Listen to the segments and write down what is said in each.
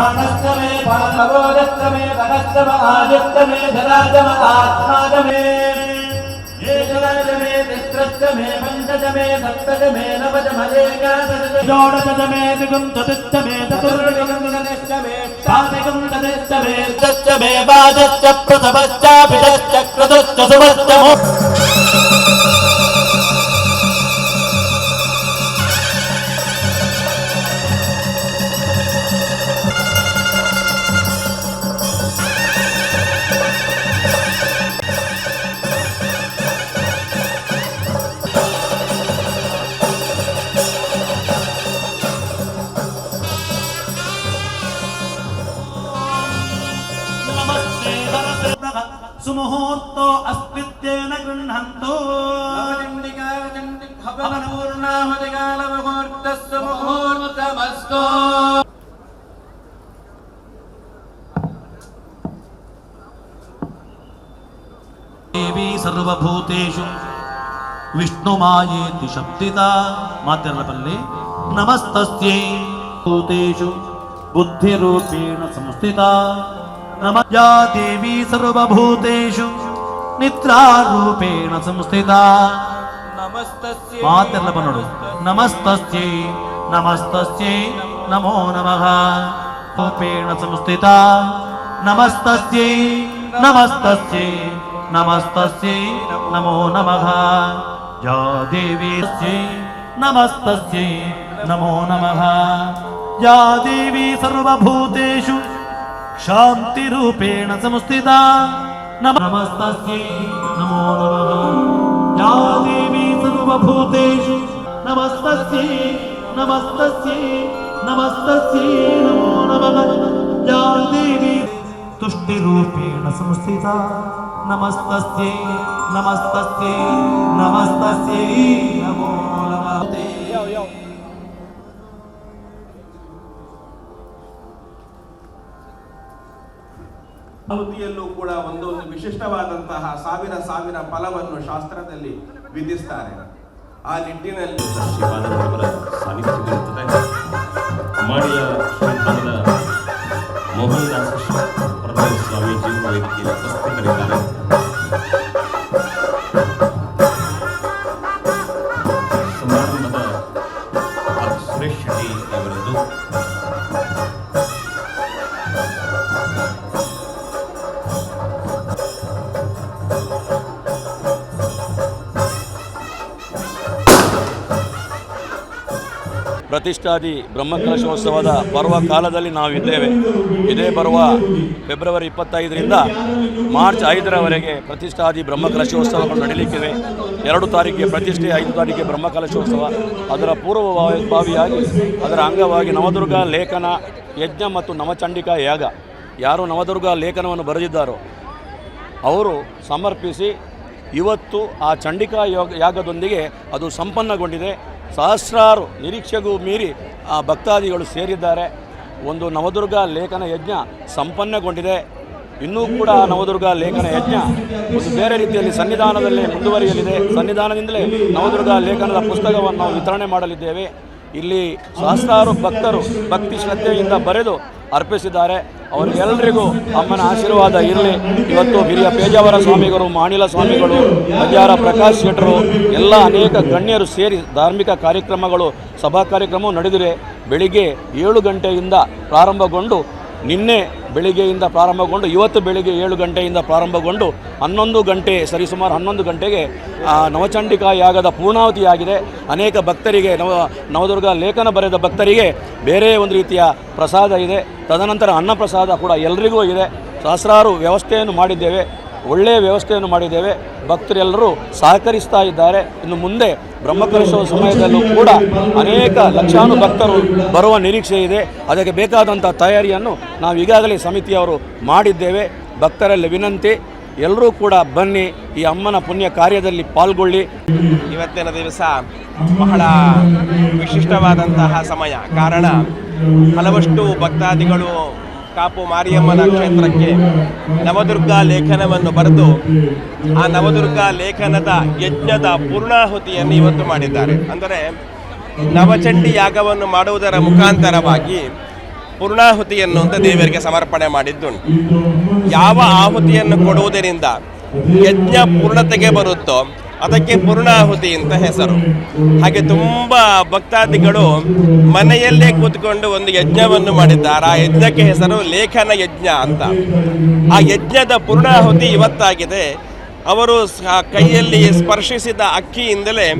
सुरिष्टमे ज्योतिष्टमे सुमस्तमे प्राणस्तमे पार्थवोदस्तमे वनस्तम आदित्यमे धराजम आत्माजमे एकराजमे तिस्रष्टमे पञ्चजमे सप्तजमे नवजमलेकादशमे षोडशजमे द्विगुं चतुष्टमे चतुर्विगुं गणेष्टमे साधिगुं गणेष्टमे षष्टमे वाजश्च प्रथमश्चाभिषश्च विष्णु पूर्णाहुतिकालमुहूर्तस्य मुहूर्तमस्तु देवी सर्वभूतेषु विष्णुमायेति शब्दिता मातेर्लपल्ले नमस्तस्यै भूतेषु बुद्धिरूपेण संस्थिता नमया देवी सर्वभूतेषु నిద్రారూపేణ సంస్థిత మాతెల్లపనుడు నమస్తస్యై నమస్తస్యై నమో నమ రూపేణ సంస్థిత నమస్తస్యై నమస్తస్యై నమస్తస్యై నమో నమ యా దేవీ నమస్తస్యై నమో నమ या देवी सर्वभूतेषु शान्तिरूपेण संस्थिता नमस्तस्यै नमो नमः। या देवी सर्वभूतेषु नमस्तस्यै नमस्तस्यै नमस्तस्यै नमो नमः। या देवी तुष्टिरूपेण संस्थिता। नमस्तस्यै नमस्तस्यै नमस्तस्यै। ಆಹುತಿಯಲ್ಲೂ ಕೂಡ ಒಂದು ಒಂದು ವಿಶಿಷ್ಟವಾದಂತಹ ಸಾವಿರ ಸಾವಿರ ಫಲವನ್ನು ಶಾಸ್ತ್ರದಲ್ಲಿ ವಿಧಿಸ್ತಾರೆ. ಆ ನಿಟ್ಟಿನಲ್ಲಿ ಮೋಹನ್ ಮೋಹನದಾಸ ಪ್ರಭು ಸ್ವಾಮೀಜಿ ವೇದಿಕೆಯಲ್ಲಿ ಉಪಸ್ಥಿತರಿದ್ದಾರೆ. ಪ್ರತಿಷ್ಠಾದಿ ಬ್ರಹ್ಮಕಲಶೋತ್ಸವದ ಪರ್ವ ಕಾಲದಲ್ಲಿ ನಾವಿದ್ದೇವೆ. ಇದೇ ಬರುವ ಫೆಬ್ರವರಿ ಇಪ್ಪತ್ತೈದರಿಂದ ಮಾರ್ಚ್ ಐದರವರೆಗೆ ಪ್ರತಿಷ್ಠಾದಿ ಬ್ರಹ್ಮಕಲಶೋತ್ಸವಗಳು ನಡೀಲಿಕ್ಕಿವೆ. ಎರಡು ತಾರೀಕಿಗೆ ಪ್ರತಿಷ್ಠೆ, ಐದು ತಾರೀಕಿಗೆ ಬ್ರಹ್ಮಕಲಶೋತ್ಸವ. ಅದರ ಪೂರ್ವಭಾವಿಯಾಗಿ, ಅದರ ಅಂಗವಾಗಿ ನವದುರ್ಗ ಲೇಖನ ಯಜ್ಞ ಮತ್ತು ನವಚಂಡಿಕಾ ಯಾಗ. ಯಾರು ನವದುರ್ಗ ಲೇಖನವನ್ನು ಬರೆದಿದ್ದಾರೋ, ಅವರು ಸಮರ್ಪಿಸಿ ಇವತ್ತು ಆ ಚಂಡಿಕಾ ಯೋಗ ಯಾಗದೊಂದಿಗೆ ಅದು ಸಂಪನ್ನಗೊಂಡಿದೆ. ಸಹಸ್ರಾರು ನಿರೀಕ್ಷೆಗೂ ಮೀರಿ ಆ ಭಕ್ತಾದಿಗಳು ಸೇರಿದ್ದಾರೆ. ಒಂದು ನವದುರ್ಗ ಲೇಖನ ಯಜ್ಞ ಸಂಪನ್ನಗೊಂಡಿದೆ. ಇನ್ನೂ ಕೂಡ ನವದುರ್ಗ ಲೇಖನ ಯಜ್ಞ ಒಂದು ಬೇರೆ ರೀತಿಯಲ್ಲಿ ಸನ್ನಿಧಾನದಲ್ಲೇ ಮುಂದುವರಿಯಲಿದೆ. ಸನ್ನಿಧಾನದಿಂದಲೇ ನವದುರ್ಗ ಲೇಖನದ ಪುಸ್ತಕವನ್ನು ವಿತರಣೆ ಮಾಡಲಿದ್ದೇವೆ. ಇಲ್ಲಿ ಸಹಸ್ರಾರು ಭಕ್ತರು ಭಕ್ತಿ ಶ್ರದ್ಧೆಯಿಂದ ಬರೆದು ಅರ್ಪಿಸಿದ್ದಾರೆ. ಅವರಿಗೆಲ್ಲರಿಗೂ ಅಮ್ಮನ ಆಶೀರ್ವಾದ ಇರಲಿ. ಇವತ್ತು ಹಿರಿಯ ಪೇಜಾವರ ಸ್ವಾಮಿಗಳು, ಮಾಣಿಲ ಸ್ವಾಮಿಗಳು ಬಜಾರ ಪ್ರಕಾಶ್ ಶೆಟ್ಟರು, ಎಲ್ಲ ಅನೇಕ ಗಣ್ಯರು ಸೇರಿ ಧಾರ್ಮಿಕ ಕಾರ್ಯಕ್ರಮಗಳು, ಸಭಾ ಕಾರ್ಯಕ್ರಮವು ನಡೆದಿದೆ. ಬೆಳಿಗ್ಗೆ ಏಳು ಗಂಟೆಯಿಂದ ಪ್ರಾರಂಭಗೊಂಡು ನಿನ್ನೆ ಬೆಳಿಗ್ಗೆಯಿಂದ ಪ್ರಾರಂಭಗೊಂಡು, ಇವತ್ತು ಬೆಳಿಗ್ಗೆ ಏಳು ಗಂಟೆಯಿಂದ ಪ್ರಾರಂಭಗೊಂಡು, ಹನ್ನೊಂದು ಗಂಟೆ, ಸರಿಸುಮಾರು ಹನ್ನೊಂದು ಗಂಟೆಗೆ ನವಚಂಡಿಕಾ ಯಾಗದ ಪೂರ್ಣಾವತಿಯಾಗಿದೆ. ಅನೇಕ ಭಕ್ತರಿಗೆ, ನವ, ನವದುರ್ಗ ಲೇಖನ ಬರೆದ ಭಕ್ತರಿಗೆ ಬೇರೆ ಒಂದು ರೀತಿಯ ಪ್ರಸಾದ ಇದೆ. ತದನಂತರ ಅನ್ನಪ್ರಸಾದ ಕೂಡ ಎಲ್ಲರಿಗೂ ಇದೆ. ಸಹಸ್ರಾರು ವ್ಯವಸ್ಥೆಯನ್ನು ಮಾಡಿದ್ದೇವೆ. ಒಳ್ಳೆಯ ವ್ಯವಸ್ಥೆಯನ್ನು ಮಾಡಿದ್ದೇವೆ. ಭಕ್ತರೆಲ್ಲರೂ ಸಹಕರಿಸ್ತಾ ಇದ್ದಾರೆ. ಇನ್ನು ಮುಂದೆ ಬ್ರಹ್ಮಕಲಶೋತ್ಸವ ಸಮಯದಲ್ಲೂ ಕೂಡ ಅನೇಕ ಲಕ್ಷಾನು ಭಕ್ತರು ಬರುವ ನಿರೀಕ್ಷೆ ಇದೆ. ಅದಕ್ಕೆ ಬೇಕಾದಂಥ ತಯಾರಿಯನ್ನು ನಾವು ಈಗಾಗಲೇ ಸಮಿತಿಯವರು ಮಾಡಿದ್ದೇವೆ. ಭಕ್ತರಲ್ಲಿ ವಿನಂತಿ, ಎಲ್ಲರೂ ಕೂಡ ಬನ್ನಿ, ಈ ಅಮ್ಮನ ಪುಣ್ಯ ಕಾರ್ಯದಲ್ಲಿ ಪಾಲ್ಗೊಳ್ಳಿ. ಇವತ್ತಿನ ದಿವಸ ಬಹಳ ವಿಶಿಷ್ಟವಾದಂತಹ ಸಮಯ. ಕಾರಣ, ಹಲವಷ್ಟು ಭಕ್ತಾದಿಗಳು ಕಾಪು ಮಾರಿಯಮ್ಮನ ಕ್ಷೇತ್ರಕ್ಕೆ ನವದುರ್ಗ ಲೇಖನವನ್ನು ಬರೆದು, ಆ ನವದುರ್ಗ ಲೇಖನದ ಯಜ್ಞದ ಪೂರ್ಣಾಹುತಿಯನ್ನು ಇವತ್ತು ಮಾಡಿದ್ದಾರೆ. ಅಂದರೆ ನವಚಂಡಿ ಯಾಗವನ್ನು ಮಾಡುವುದರ ಮುಖಾಂತರವಾಗಿ ಪೂರ್ಣಾಹುತಿಯನ್ನು ಅಂತ ದೇವರಿಗೆ ಸಮರ್ಪಣೆ ಮಾಡಿದ್ದುಂಟು. ಯಾವ ಆಹುತಿಯನ್ನು ಕೊಡುವುದರಿಂದ ಯಜ್ಞ ಪೂರ್ಣತೆಗೆ ಬರುತ್ತೋ ಅದಕ್ಕೆ ಪೂರ್ಣಾಹುತಿ ಅಂತ ಹೆಸರು. ಹಾಗೆ ತುಂಬ ಭಕ್ತಾದಿಗಳು ಮನೆಯಲ್ಲೇ ಕೂತ್ಕೊಂಡು ಒಂದು ಯಜ್ಞವನ್ನು ಮಾಡಿದ್ದಾರೆ. ಆ ಯಜ್ಞಕ್ಕೆ ಹೆಸರು ಲೇಖನ ಯಜ್ಞ ಅಂತ. ಆ ಯಜ್ಞದ ಪೂರ್ಣಾಹುತಿ ಇವತ್ತಾಗಿದೆ. ಅವರು ಕೈಯಲ್ಲಿ ಸ್ಪರ್ಶಿಸಿದ ಅಕ್ಕಿಯಿಂದಲೇ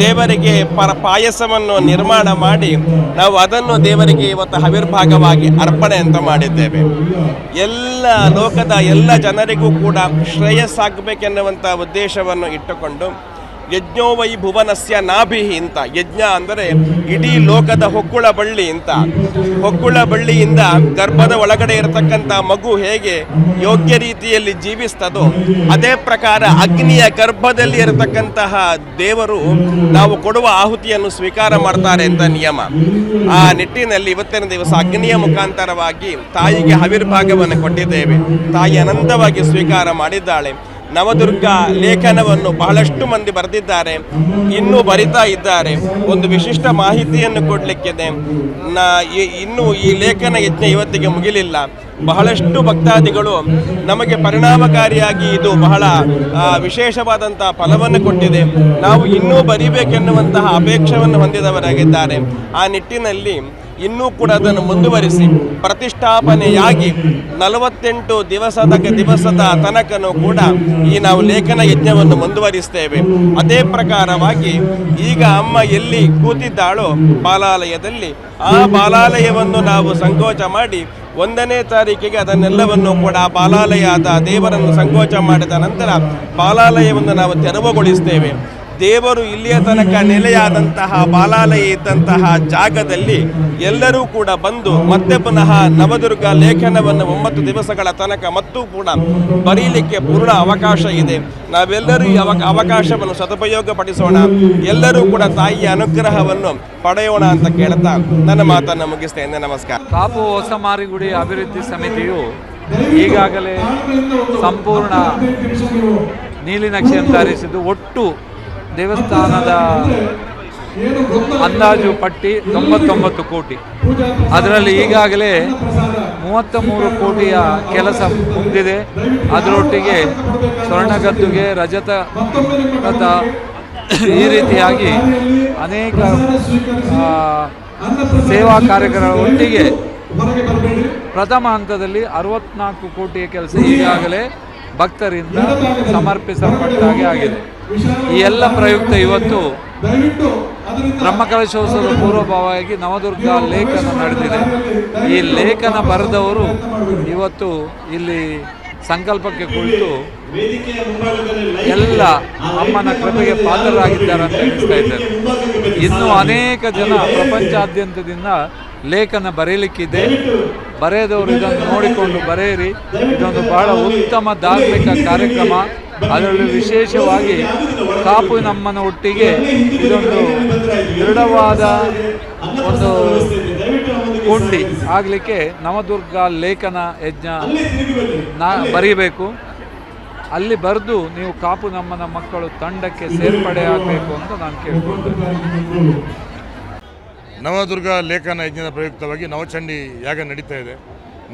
ದೇವರಿಗೆ ಪರ ಪಾಯಸವನ್ನು ನಿರ್ಮಾಣ ಮಾಡಿ ನಾವು ಅದನ್ನು ದೇವರಿಗೆ ಇವತ್ತು ಹವಿರ್ಭಾಗವಾಗಿ ಅರ್ಪಣೆ ಅಂತ ಮಾಡಿದ್ದೇವೆ. ಎಲ್ಲ ಲೋಕದ ಎಲ್ಲ ಜನರಿಗೂ ಕೂಡ ಶ್ರೇಯಸ್ಸಾಗಬೇಕೆನ್ನುವಂಥ ಉದ್ದೇಶವನ್ನು ಇಟ್ಟುಕೊಂಡು ಯಜ್ಞೋ ವೈ ಭುವನಸ್ಯ ನಾಭಿ ಅಂತ ಯಜ್ಞ ಅಂದರೆ ಇಡೀ ಲೋಕದ ಹೊಕ್ಕುಳ ಬಳ್ಳಿ ಅಂತ ಹೊಕ್ಕುಳ ಬಳ್ಳಿಯಿಂದ ಗರ್ಭದ ಒಳಗಡೆ ಇರತಕ್ಕಂಥ ಮಗು ಹೇಗೆ ಯೋಗ್ಯ ರೀತಿಯಲ್ಲಿ ಜೀವಿಸ್ತದೋ, ಅದೇ ಪ್ರಕಾರ ಅಗ್ನಿಯ ಗರ್ಭದಲ್ಲಿ ಇರತಕ್ಕಂತಹ ದೇವರು ನಾವು ಕೊಡುವ ಆಹುತಿಯನ್ನು ಸ್ವೀಕಾರ ಮಾಡ್ತಾರೆ ಅಂತ ನಿಯಮ. ಆ ನಿಟ್ಟಿನಲ್ಲಿ ಇವತ್ತಿನ ದಿವಸ ಅಗ್ನಿಯ ಮುಖಾಂತರವಾಗಿ ತಾಯಿಗೆ ಹವಿರ್ಭಾಗವನ್ನು ಕೊಟ್ಟಿದ್ದೇವೆ. ತಾಯಿ ಅನಂತವಾಗಿ ಸ್ವೀಕಾರ ಮಾಡಿದ್ದಾಳೆ. ನವದುರ್ಗ ಲೇಖನವನ್ನು ಬಹಳಷ್ಟು ಮಂದಿ ಬರೆದಿದ್ದಾರೆ. ಇನ್ನೂ ಬರಿತಾ ಇದ್ದಾರೆ. ಒಂದು ವಿಶಿಷ್ಟ ಮಾಹಿತಿಯನ್ನು ಕೊಡಲಿಕ್ಕಿದೆ. ನಾ ಇನ್ನೂ ಈ ಲೇಖನ ಯಜ್ಞ ಇವತ್ತಿಗೆ ಮುಗಿಲಿಲ್ಲ. ಬಹಳಷ್ಟು ಭಕ್ತಾದಿಗಳು ನಮಗೆ ಪರಿಣಾಮಕಾರಿಯಾಗಿ ಇದು ಬಹಳ ವಿಶೇಷವಾದಂಥ ಫಲವನ್ನು ಕೊಟ್ಟಿದೆ. ನಾವು ಇನ್ನೂ ಬರಿಬೇಕೆನ್ನುವಂತಹ ಅಪೇಕ್ಷವನ್ನು ಹೊಂದಿದವರಾಗಿದ್ದಾರೆ. ಆ ನಿಟ್ಟಿನಲ್ಲಿ ಇನ್ನೂ ಕೂಡ ಅದನ್ನು ಮುಂದುವರಿಸಿ. ಪ್ರತಿಷ್ಠಾಪನೆಯಾಗಿ ನಲವತ್ತೆಂಟು ದಿವಸದ ದಿವಸದ ತನಕನೂ ಕೂಡ ಈ ನಾವು ಲೇಖನ ಯಜ್ಞವನ್ನು ಮುಂದುವರಿಸ್ತೇವೆ. ಅದೇ ಪ್ರಕಾರವಾಗಿ ಈಗ ಅಮ್ಮ ಎಲ್ಲಿ ಕೂತಿದ್ದಾಳೋ ಬಾಲಾಲಯದಲ್ಲಿ ಆ ಬಾಲಾಲಯವನ್ನು ನಾವು ಸಂಕೋಚ ಮಾಡಿ ಒಂದನೇ ತಾರೀಕಿಗೆ ಅದನ್ನೆಲ್ಲವನ್ನು ಕೂಡ ಬಾಲಾಲಯದ ದೇವರನ್ನು ಸಂಕೋಚ ಮಾಡಿದ ನಂತರ ಬಾಲಾಲಯವನ್ನು ನಾವು ತೆರವುಗೊಳಿಸ್ತೇವೆ. ದೇವರು ಇಲ್ಲಿಯ ತನಕ ನೆಲೆಯಾದಂತಹ ಬಾಲಾಲಯ ಇದ್ದಂತಹ ಜಾಗದಲ್ಲಿ ಎಲ್ಲರೂ ಕೂಡ ಬಂದು ಮತ್ತೆ ಪುನಃ ನವದುರ್ಗ ಲೇಖನವನ್ನು ಒಂಬತ್ತು ದಿವಸಗಳ ತನಕ ಮತ್ತೂ ಕೂಡ ಬರೀಲಿಕ್ಕೆ ಪೂರ್ಣ ಅವಕಾಶ ಇದೆ. ನಾವೆಲ್ಲರೂ ಈ ಅವಕ, ಅವಕಾಶವನ್ನು ಸದುಪಯೋಗಪಡಿಸೋಣ. ಎಲ್ಲರೂ ಕೂಡ ತಾಯಿಯ ಅನುಗ್ರಹವನ್ನು ಪಡೆಯೋಣ ಅಂತ ಕೇಳ್ತಾ ನನ್ನ ಮಾತನ್ನು ಮುಗಿಸ್ತೇನೆ. ನಮಸ್ಕಾರ. ಕಾಪು ಹೊಸಮಾರಿಗುಡಿ ಅಭಿವೃದ್ಧಿ ಸಮಿತಿಯು ಈಗಾಗಲೇ ಸಂಪೂರ್ಣ ನೀಲಿ ಅಂತ ತಯಾರಿಸಿದ್ದು ಒಟ್ಟು ದೇವಸ್ಥಾನದ ಅಂದಾಜು ಪಟ್ಟಿ ತೊಂಬತ್ತೊಂಬತ್ತು ಕೋಟಿ. ಅದರಲ್ಲಿ ಈಗಾಗಲೇ ಮೂವತ್ತ ಮೂರು ಕೋಟಿಯ ಕೆಲಸ ಮುಗಿದಿದೆ. ಅದರೊಟ್ಟಿಗೆ ಸ್ವರ್ಣಗದ್ದುಗೆ, ರಜತ ರಥ ಈ ರೀತಿಯಾಗಿ ಅನೇಕ ಸೇವಾ ಕಾರ್ಯಕ್ರಮ ಒಟ್ಟಿಗೆ ಪ್ರಥಮ ಹಂತದಲ್ಲಿ ಅರವತ್ನಾಲ್ಕು ಕೋಟಿಯ ಕೆಲಸ ಈಗಾಗಲೇ ಭಕ್ತರಿಂದ ಸಮರ್ಪಿಸಲ್ಪಟ್ಟಾಗೆ ಆಗಿದೆ. ಈ ಎಲ್ಲ ಪ್ರಯುಕ್ತ ಇವತ್ತು ಬ್ರಹ್ಮಕಲಶೋತ್ಸವದ ಪೂರ್ವಭಾವವಾಗಿ ನವದುರ್ಗ ಲೇಖನ ನಡೆದಿದೆ. ಈ ಲೇಖನ ಬರೆದವರು ಇವತ್ತು ಇಲ್ಲಿ ಸಂಕಲ್ಪಕ್ಕೆ ಕುಳಿತು ಎಲ್ಲ ಅಮ್ಮನ ಕೃಪೆಗೆ ಪಾತ್ರರಾಗಿದ್ದಾರೆ ಅಂತ ಹೇಳ್ತಾ ಇದ್ದಾರೆ. ಇನ್ನು ಅನೇಕ ಜನ ಪ್ರಪಂಚಾದ್ಯಂತದಿಂದ ಲೇಖನ ಬರೀಲಿಕ್ಕಿದೆ. ಬರೆಯದವರು ಇದನ್ನು ನೋಡಿಕೊಂಡು ಬರೆಯಿರಿ. ಇದೊಂದು ಬಹಳ ಉತ್ತಮ ಧಾರ್ಮಿಕ ಕಾರ್ಯಕ್ರಮ. ಅದರಲ್ಲಿ ವಿಶೇಷವಾಗಿ ಕಾಪು ನಮ್ಮನ ಒಟ್ಟಿಗೆ ಇದೊಂದು ದೃಢವಾದ ಒಂದು ಕೊಂಡಿ ಆಗಲಿಕ್ಕೆ ನವದುರ್ಗ ಲೇಖನ ಯಜ್ಞ ನಾ ಬರೀಬೇಕು. ಅಲ್ಲಿ ಬರೆದು ನೀವು ಕಾಪು ನಮ್ಮನ ಮಕ್ಕಳು ತಂಡಕ್ಕೆ ಸೇರ್ಪಡೆ ಆಗಬೇಕು ಅಂತ ನಾನು ಕೇಳ್ಕೊಳ್ತೇನೆ ನವದುರ್ಗ ಲೇಖನ ಯಜ್ಞದ ಪ್ರಯುಕ್ತವಾಗಿ ನವಚಂಡಿ ಯಾಗ ನಡೀತಾ ಇದೆ.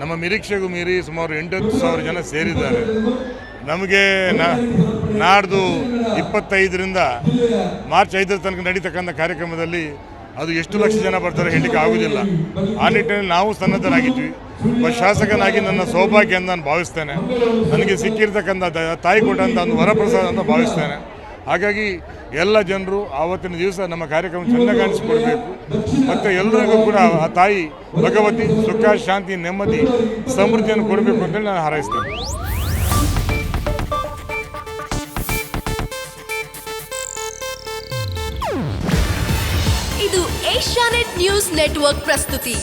ನಮ್ಮ ನಿರೀಕ್ಷೆಗೂ ಮೀರಿ ಸುಮಾರು ಎಂಟತ್ತು ಸಾವಿರ ಜನ ಸೇರಿದ್ದಾರೆ. ನಮಗೆ ನಾಡ್ದು ಇಪ್ಪತ್ತೈದರಿಂದ ಮಾರ್ಚ್ ಐದರ ತನಕ ನಡೀತಕ್ಕಂಥ ಕಾರ್ಯಕ್ರಮದಲ್ಲಿ ಅದು ಎಷ್ಟು ಲಕ್ಷ ಜನ ಬರ್ತಾರೆ ಹೇಳಲಿಕ್ಕೆ ಆಗುವುದಿಲ್ಲ ಆ ನಿಟ್ಟಿನಲ್ಲಿ ನಾವು ಸನ್ನದ್ಧರಾಗಿದ್ವಿ. ಒಬ್ಬ ಶಾಸಕನಾಗಿ ನನ್ನ ಸೌಭಾಗ್ಯ ಅಂತ ನಾನು ಭಾವಿಸ್ತೇನೆ. ನನಗೆ ಸಿಕ್ಕಿರ್ತಕ್ಕಂಥ ತಾಯಿ ಕೊಟ್ಟಂಥ ಒಂದು ವರಪ್ರಸಾದ ಅಂತ ಭಾವಿಸ್ತೇನೆ. ಹಾಗಾಗಿ ಎಲ್ಲ ಜನರು ಆವತ್ತಿನ ದಿವಸ ನಮ್ಮ ಕಾರ್ಯಕ್ರಮ ಚೆನ್ನಾಗಿ ಕಾಣಿಸಿಕೊಡ್ಬೇಕು ಮತ್ತು ಎಲ್ಲರಿಗೂ ಕೂಡ ಆ ತಾಯಿ ಭಗವತಿ ಸುಖ ಶಾಂತಿ ನೆಮ್ಮದಿ ಸಮೃದ್ಧಿಯನ್ನು ಕೊಡಬೇಕು ಅಂತೇಳಿ ನಾನು ಹಾರೈಸ್ತೇನೆ. ಇದು ಏಷ್ಯಾನೆಟ್ ನ್ಯೂಸ್ ನೆಟ್ವರ್ಕ್ ಪ್ರಸ್ತುತಿ.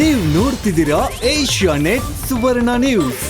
ನೀವು ನೋಡ್ತಿದ್ದೀರಾ ಏಷ್ಯಾನೆಟ್ ಸುವರ್ಣ ನ್ಯೂಸ್.